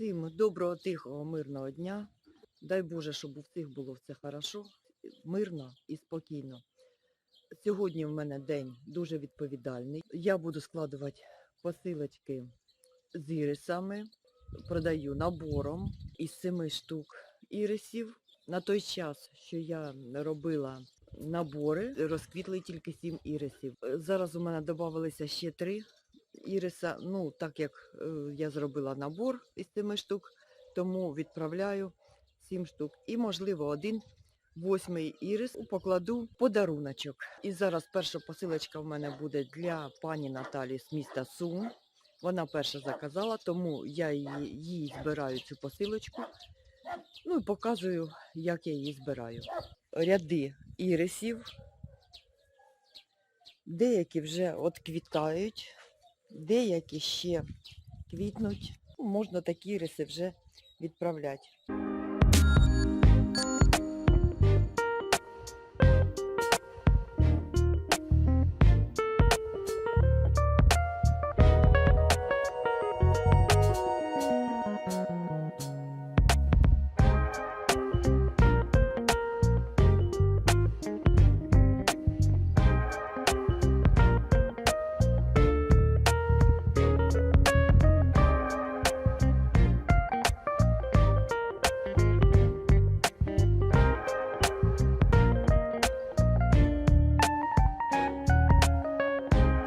Всім доброго, тихого, мирного дня. Дай Боже, щоб у всіх було все хорошо, мирно і спокійно. Сьогодні в мене день дуже відповідальний. Я буду складувати посилочки з ірисами, продаю набором із семи штук ірисів. На той час, що я робила набори, розквітли тільки сім ірисів. Зараз у мене додавалися ще три іриса. Ну, так як е, я зробила набор із семи штук, тому відправляю сім штук. І, можливо, один восьмий ірис покладу подаруночок. І зараз перша посилочка в мене буде для пані Наталі з міста Сум. Вона перша заказала, тому я її, їй збираю цю посилочку. Ну і показую, як я її збираю. Ряди ірисів. Деякі вже отквітають, деякі ще квітнуть. Ну, Можна такі риси вже відправляти.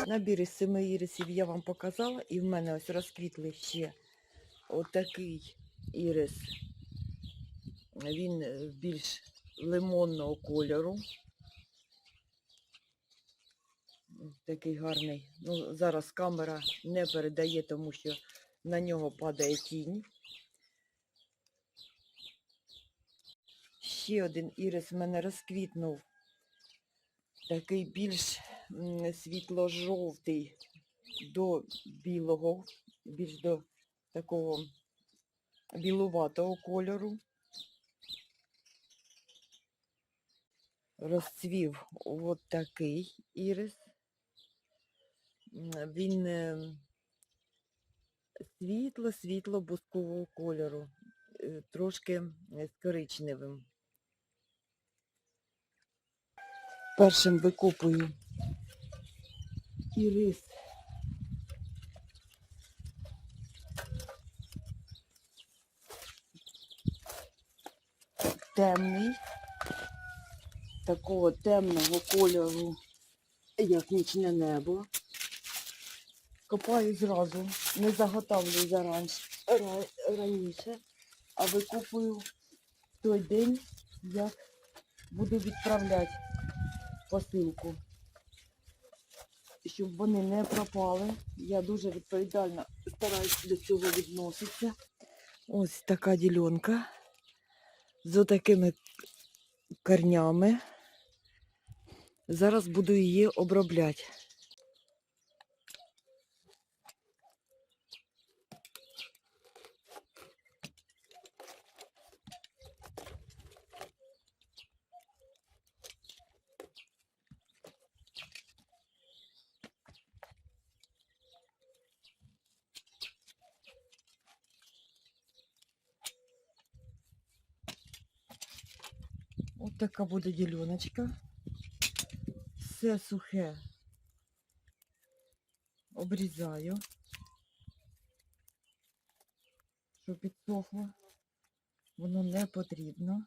Набір із семи ірисів я вам показала, і в мене ось розквітли ще отакий ірис. Він е, більш лимонного кольору. Такий гарний. Ну, зараз камера не передає, тому що на нього падає тінь. Ще один ірис в мене розквітнув. Такий більш світло-жовтий до білого, більш до такого білуватого кольору. Розцвів от такий ірис. Він е, світло-світло бускового кольору, е, трошки е, з коричневим. Першим викопую ірис. Темний, такого темного кольору, як нічне небо. Копаю зразу, не заготовлюю заранж, раніше, а викопую в той день, як буду відправляти посилку. Щоб вони не пропали. Я дуже відповідально стараюся до цього відноситися. Ось така ділянка з отакими корнями. Зараз буду її обробляти. Така буде діляночка. Все сухе обрізаю, щоб підсохло. Воно не потрібно.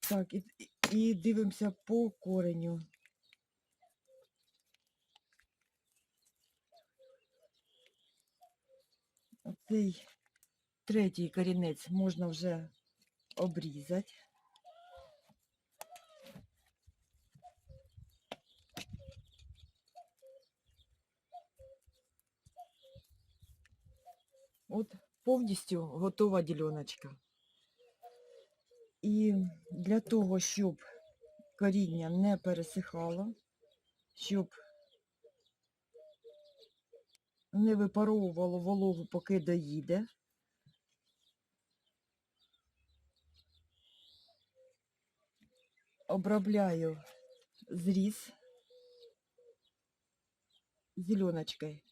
Так, і, і дивимося по кореню. Оцей третій корінець можна вже обрізати. От повністю готова діляночка. І для того, щоб коріння не пересихало, щоб не випаровувало вологу, поки доїде, обробляю зріз зеленочкой.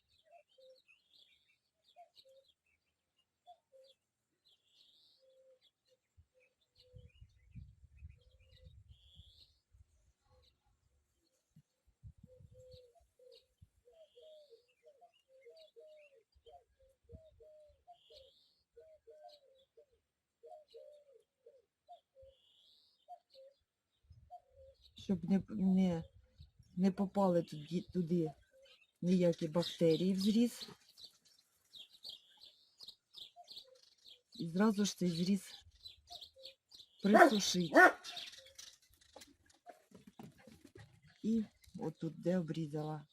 Щоб не, не, не попали туди, туди ніякі бактерії в зріз. І зразу ж цей зріз присушить. І отут, де обрізала.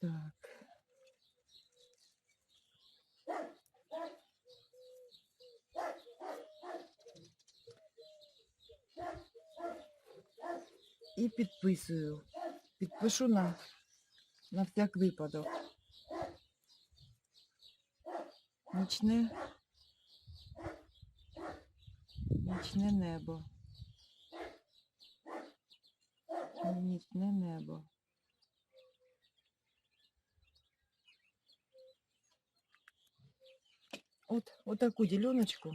Так. І підписую. Підпишу на, на всяк випадок. Нічне. Нічне небо. Нічне небо. От, от таку діляночку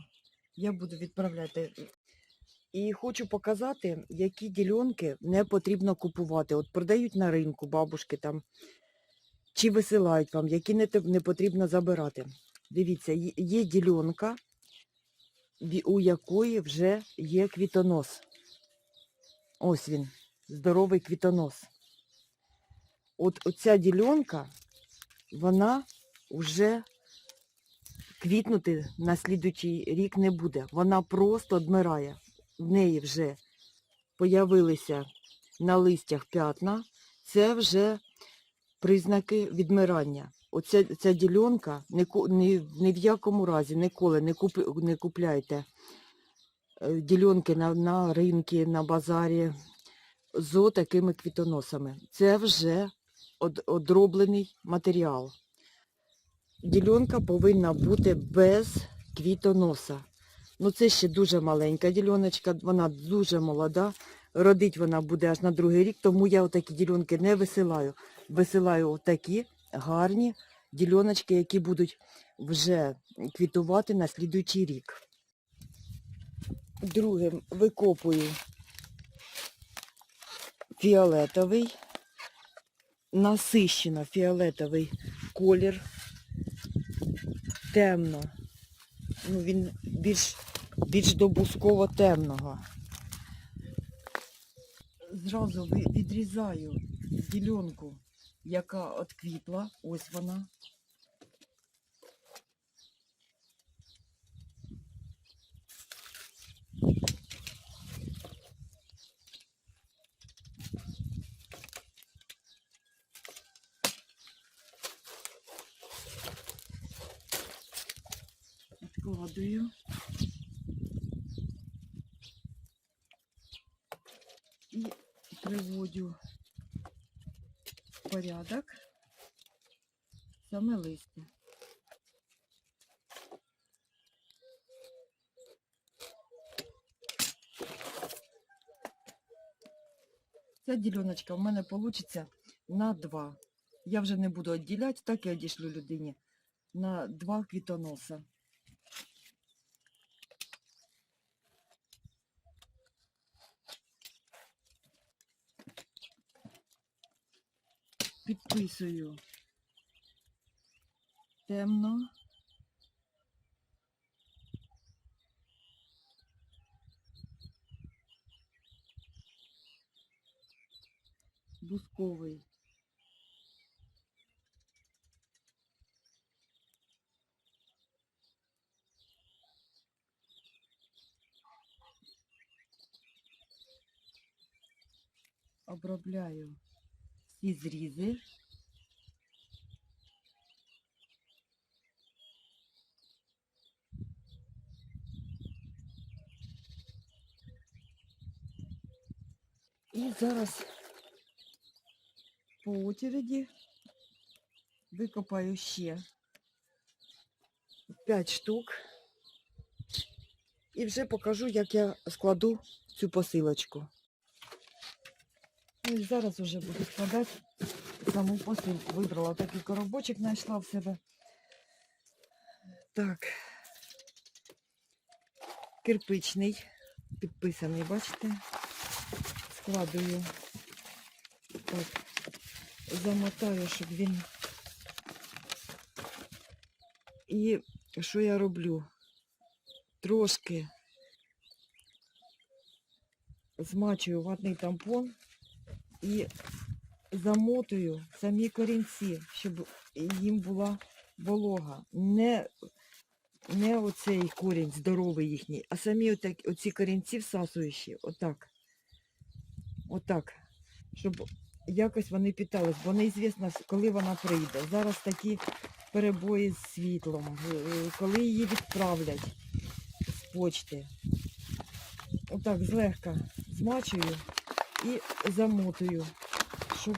я буду відправляти. І хочу показати, які ділянки не потрібно купувати. От продають на ринку бабушки там, чи висилають вам, які не, не потрібно забирати. Дивіться, є- ділянка, у якої вже є квітонос. Ось він, здоровий квітонос. От оця ділянка, вона вже квітнути на слідуючий рік не буде. Вона просто одмирає. В неї вже появилися на листях п'ятна. Це вже признаки відмирання. Оця ця ділянка ні, ні, ні в якому разі ніколи не, куп, не купляйте е, ділянки на, на ринки, на базарі з такими квітоносами. Це вже од, одроблений матеріал. Ділянка повинна бути без квітоноса. Ну це ще дуже маленька діляночка, вона дуже молода. Родить вона буде аж на другий рік, тому я отакі ділянки не висилаю. Висилаю отакі гарні діляночки, які будуть вже квітувати на слідуючий рік. Другим викопую фіолетовий, насищено фіолетовий колір, темно. Ну, він більш, більш до бусково темного. Зразу відрізаю ділянку, яка отквітла. Ось вона. Відкладую. І приводю в порядок саме листя. Ця діляночка в мене вийде на два. Я вже не буду відділяти, так я одішлю людині на два квітоноса. Підписую темно. Бусковий. Обробляю всі зрізи. І зараз по очереді викопаю ще 5 штук. І вже покажу, як я складу цю посилочку. І зараз вже буду складати саму посилку. Вибрала такий коробочок, знайшла в себе. Так. Кирпичний, підписаний, бачите? Складую. Так. Замотаю, щоб він. І що я роблю? Трошки змачую ватний тампон і замотую самі корінці, щоб їм була волога. Не, не оцей корінь здоровий їхній, а самі отак, оці корінці всасуючі, отак. Отак. Щоб якось вони питались, бо неізвісно, коли вона прийде. Зараз такі перебої з світлом, коли її відправлять з почти. Отак злегка змачую і замотую, щоб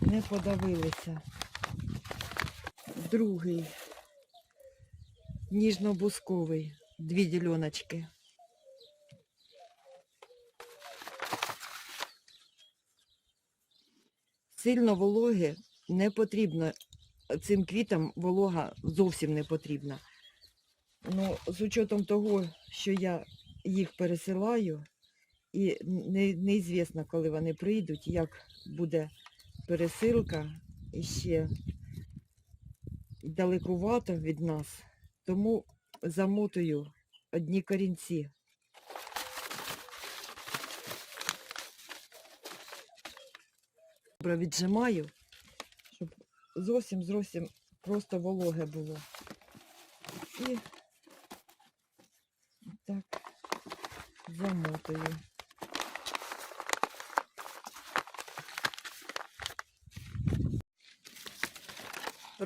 не подавилися. Другий ніжно-бусковий, дві діляночки. Сильно вологи не потрібно. Цим квітам волога зовсім не потрібна. Ну, з учетом того, що я їх пересилаю, і не, неізвісно, коли вони прийдуть, як буде пересилка і ще далекувато від нас, тому замотую одні корінці. Добре віджимаю, щоб зовсім зовсім просто вологе було. І так замотую.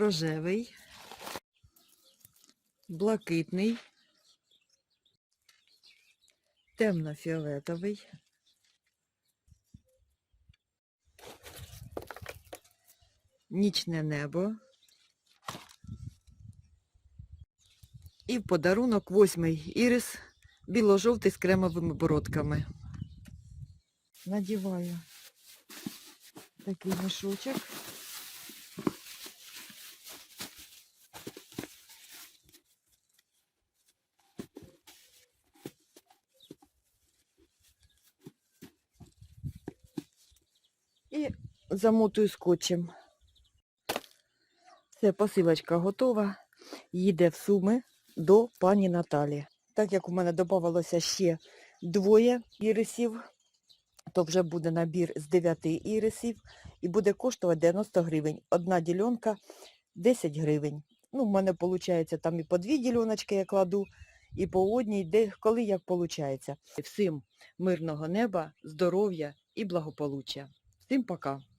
Рожевий, блакитний, темно-фіолетовий, нічне небо. І в подарунок восьмий ірис біло-жовтий з кремовими бородками. Надіваю такий мішочок. І замотую скотчем. Все, посилочка готова. Їде в Суми до пані Наталі. Так як у мене додавалося ще двоє ірисів, то вже буде набір з 9 ірисів і буде коштувати 90 гривень. Одна ділянка 10 гривень. Ну, в мене виходить там і по дві діляночки я кладу, і по одній, де, коли як виходить. Всім мирного неба, здоров'я і благополуччя. Всім пока!